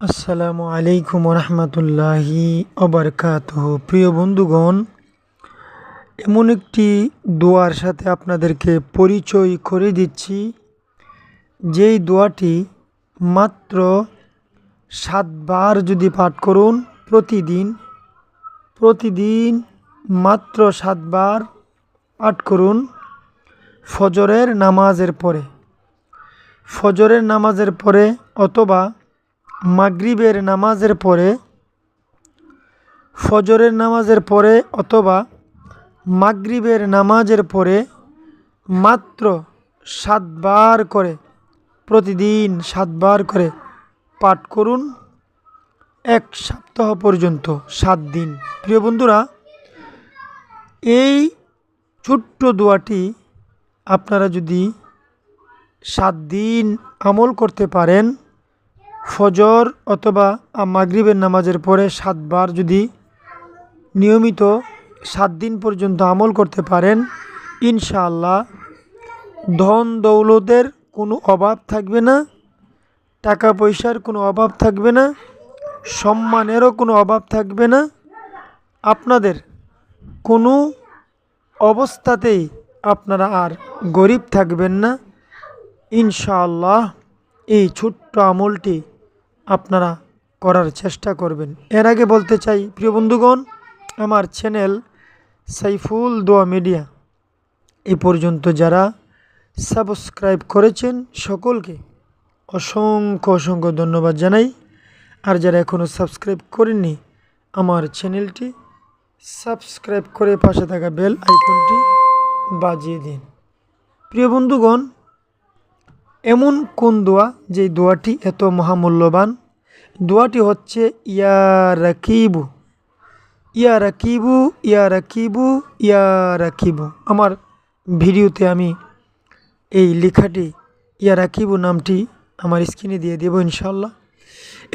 আসসালামু আলাইকুম রহমতুল্লাহি অবরকাত প্রিয় বন্ধুগণ, এমন একটি দোয়ার সাথে আপনাদেরকে পরিচয় করে দিচ্ছি। যেই দোয়াটি মাত্র সাতবার যদি পাঠ করুন প্রতিদিন প্রতিদিন মাত্র সাতবার পাঠ করুন ফজরের নামাজের পরে। ফজরের নামাজের পরে অথবা মাগরিবের নামাজের পরে, ফজরের নামাজের পরে অথবা মাগরিবের নামাজের পরে মাত্র সাতবার করে, প্রতিদিন সাতবার করে পাঠ করুন এক সপ্তাহ পর্যন্ত, সাত দিন। প্রিয় বন্ধুরা, এই ছোট্ট দোয়াটি আপনারা যদি সাত দিন আমল করতে পারেন ফজর অথবা মাগরিবের নামাজের পরে সাতবার যদি নিয়মিত সাত দিন পর্যন্ত আমল করতে পারেন, ইনশাআল্লাহ ধন দৌলতের কোনো অভাব থাকবে না, টাকা পয়সার কোনো অভাব থাকবে না, সম্মানেরও কোনো অভাব থাকবে না। আপনাদের কোনো অবস্থাতেই আপনারা আর গরিব থাকবেন না। ইনশাআল্লাহ এই ছোট্ট আমলটি আপনারা করার চেষ্টা করবেন। এর আগে বলতে চাই, প্রিয় বন্ধুগণ, আমার চ্যানেল সাইফুল দোয়া মিডিয়া এ পর্যন্ত যারা সাবস্ক্রাইব করেছেন, সকলকে অসংখ্য অসংখ্য ধন্যবাদ জানাই। আর যারা এখনও সাবস্ক্রাইব করেননি, আমার চ্যানেলটি সাবস্ক্রাইব করে পাশে থাকা বেল আইকনটি বাজিয়ে দিন। প্রিয় বন্ধুগণ এমন কোন দোয়া যে দোয়াটি এত মহামূল্যবান? দোয়াটি হচ্ছে, ইয়া রাকিবু ইয়া রাকিবু ইয়া রাকিবু ইয়া রাকিবু। আমার ভিডিওতে আমি এই লেখাটি, ইয়া রাকিবু নামটি আমার স্ক্রিনে দিয়ে দেব ইনশাল্লাহ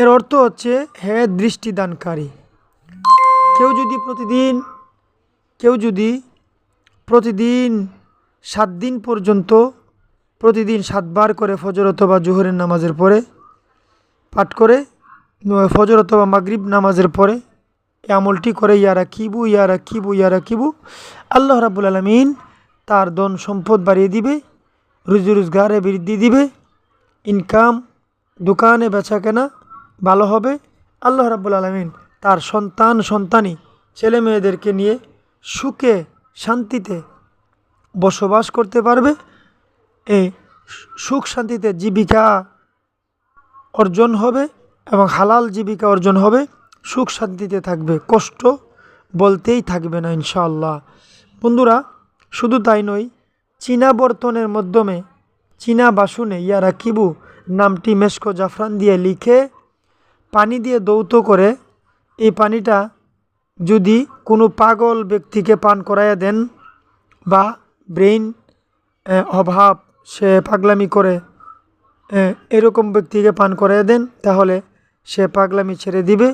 এর অর্থ হচ্ছে, হে দৃষ্টিদানকারী, কেউ যদি প্রতিদিন, কেউ যদি প্রতিদিন সাত দিন পর্যন্ত প্রতিদিন সাতবার করে ফজর অথবা জোহরের নামাজের পরে, পাঠ করে ফজর অথবা মাগরিব নামাজের পরে এই আমলটি করে ইয়ারা কিবু ইয়ারা কিবু ইয়ারা কিবু আল্লাহ রাবুল আলমিন তার ধন সম্পদ বাড়িয়ে দিবে, রুজি রোজগারে বৃদ্ধি দিবে, ইনকাম, দোকানে বেচা কেনা ভালো হবে। আল্লাহ রাবুল আলমিন তার সন্তান সন্তানই ছেলে মেয়েদেরকে নিয়ে সুখে, শান্তিতে বসবাস করতে পারবে। সুখ শান্তিতে জীবিকা অর্জন হবে এবং হালাল জীবিকা অর্জন হবে। সুখ শান্তিতে থাকবে, কষ্ট বলতেই থাকবে না ইনশাআল্লাহ। বন্ধুরা, শুধু তাই নয়, চীনা বর্তনের মাধ্যমে চীনা বাসনে ইয়ারা কিবু নামটি মেস্কো জাফরান দিয়ে লিখে পানি দিয়ে দৌত করে, এই পানিটা যদি কোনো পাগল ব্যক্তিকে পান করাইয়া দেন বা ব্রেইন অভাব সে পাগলামি করে এরকম ব্যক্তিকে পান করাইয়া দেন, তাহলে সে পাগলামি ছেড়ে দিবে,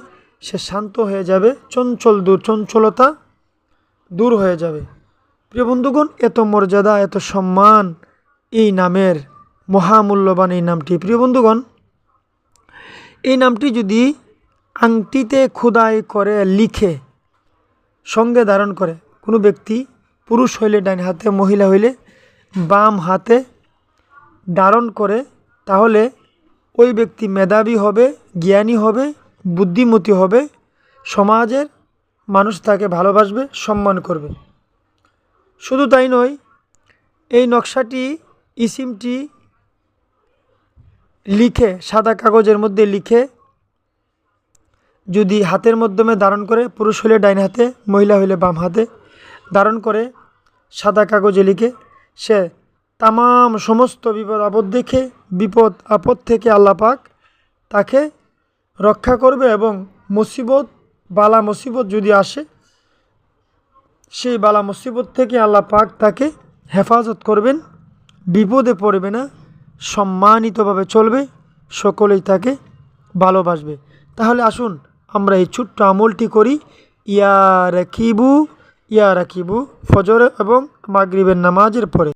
সে শান্ত হয়ে যাবে, চঞ্চল দূর, চঞ্চলতা দূর হয়ে যাবে। প্রিয় বন্ধুগণ, এত মর্যাদা, এত সম্মান এই নামের মহামূল্যবান এই নামটি। প্রিয় বন্ধুগণ, এই নামটি যদি আংটিতে খোদাই করে, লিখে, সঙ্গে ধারণ করে, কোনো ব্যক্তি পুরুষ হইলে ডাইন হাতে, মহিলা হইলে বাম হাতে ধারণ করে, তাহলে ওই ব্যক্তি মেধাবী হবে, জ্ঞানী হবে, বুদ্ধিমতী হবে, সমাজের মানুষ তাকে ভালোবাসবে, সম্মান করবে। শুধু তাই নয়, এই নকশাটি, ইসিমটি লিখে, সাদা কাগজের মধ্যে লিখে যদি হাতের মাধ্যমে ধারণ করে, পুরুষ হলে ডাইন হাতে, মহিলা হইলে বাম হাতে ধারণ করে, সাদা কাগজে লিখে সে তাম সমস্ত বিপদ আপদ দেখে, বিপদ আপদ থেকে আল্লাপাক তাকে রক্ষা করবে এবং মুসিবত, বালা মুসিবত যদি আসে, সেই বালা মুসিবত থেকে আল্লাহ পাক তাকে হেফাজত করবেন। বিপদে পড়বে না, সম্মানিতভাবে চলবে, সকলেই তাকে ভালোবাসবে। তাহলে আসুন, আমরা এই ছোট্ট আমলটি করি, ইয়া রাখিবু ইয়া রাখিবু ফজর এবং মাগরিবের নামাজের পরে।